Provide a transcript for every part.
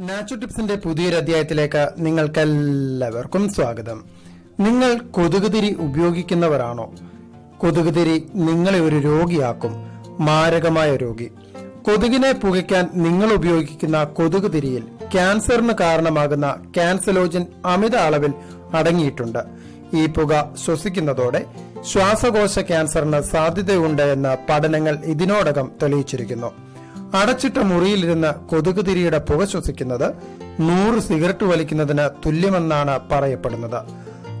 നാച്ചു ടിപ്സിന്റെ പുതിയൊരു അധ്യായത്തിലേക്ക് നിങ്ങൾക്കെല്ലാവർക്കും സ്വാഗതം. നിങ്ങൾ കൊതുകുതിരി ഉപയോഗിക്കുന്നവരാണോ? കൊതുകുതിരി നിങ്ങളെ ഒരു രോഗിയാക്കും മാരകമായ രോഗി. കൊതുകിനെ പുകയ്ക്കാൻ നിങ്ങൾ ഉപയോഗിക്കുന്ന കൊതുകുതിരിയിൽ ക്യാൻസറിന് കാരണമാകുന്ന ക്യാൻസലോജൻ അമിത അളവിൽ അടങ്ങിയിട്ടുണ്ട്. ഈ പുക ശ്വസിക്കുന്നതോടെ ശ്വാസകോശ ക്യാൻസറിന് സാധ്യതയുണ്ട് എന്ന് പഠനങ്ങൾ ഇതിനോടകം തെളിയിച്ചിരിക്കുന്നു. അടച്ചിട്ട മുറിയിലിരുന്ന് കൊതുക് തിരിയുടെ പുക ശ്വസിക്കുന്നത് നൂറ് സിഗരറ്റ് വലിക്കുന്നതിന് തുല്യമെന്നാണ് പറയപ്പെടുന്നത്.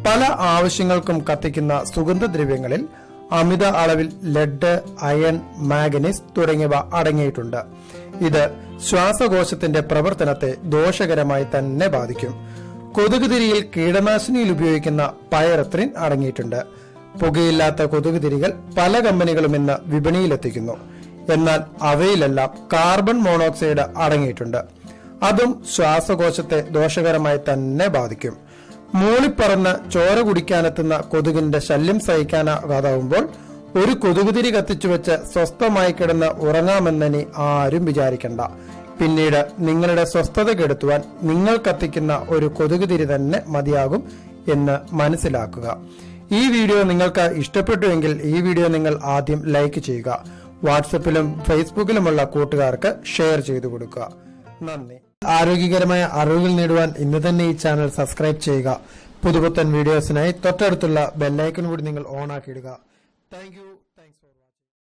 പല ആവശ്യങ്ങൾക്കും കത്തിക്കുന്ന സുഗന്ധദ്രവ്യങ്ങളിൽ അമിത അളവിൽ ലെഡ് അയൺ മാഗനീസ് തുടങ്ങിയവ അടങ്ങിയിട്ടുണ്ട്. ഇത് ശ്വാസകോശത്തിന്റെ പ്രവർത്തനത്തെ ദോഷകരമായി തന്നെ ബാധിക്കും. കൊതുക് തിരിയിൽ കീടനാശിനിയിൽ ഉപയോഗിക്കുന്ന പയറത്രിൻ അടങ്ങിയിട്ടുണ്ട്. പുകയില്ലാത്ത കൊതുക് തിരികൾ പല കമ്പനികളും ഇന്ന് വിപണിയിലെത്തിക്കുന്നു. എന്നാൽ അവയിലെല്ലാം കാർബൺ മോണോക്സൈഡ് അടങ്ങിയിട്ടുണ്ട്. അതും ശ്വാസകോശത്തെ ദോഷകരമായി തന്നെ ബാധിക്കും. മൂളിപ്പറന്ന് ചോര കുടിക്കാനെത്തുന്ന കൊതുകിന്റെ ശല്യം സഹിക്കാനാകാതാവുമ്പോൾ ഒരു കൊതുകുതിരി കത്തിച്ചു വെച്ച് സ്വസ്ഥമായി കിടന്ന് ഉറങ്ങാമെന്നനി ആരും വിചാരിക്കണ്ട. പിന്നീട് നിങ്ങളുടെ സ്വസ്ഥത കെടുത്തുവാൻ നിങ്ങൾ കത്തിക്കുന്ന ഒരു കൊതുകുതിരി തന്നെ മതിയാകും എന്ന് മനസ്സിലാക്കുക. ഈ വീഡിയോ നിങ്ങൾക്ക് ഇഷ്ടപ്പെട്ടുവെങ്കിൽ ഈ വീഡിയോ നിങ്ങൾ ആദ്യം ലൈക്ക് ചെയ്യുക. വാട്സപ്പിലും ഫേസ്ബുക്കിലുമുള്ള കൂട്ടുകാർക്ക് ഷെയർ ചെയ്തു കൊടുക്കുക. നന്ദി. ആരോഗ്യകരമായ അറിവുകൾ നേടുവാൻ ഇന്ന് തന്നെ ഈ ചാനൽ സബ്സ്ക്രൈബ് ചെയ്യുക. പുതുപുത്തൻ വീഡിയോസിനായി തൊട്ടടുത്തുള്ള ബെല്ലൈക്കൺ കൂടി നിങ്ങൾ ഓൺ ആക്കിയിടുക. താങ്ക്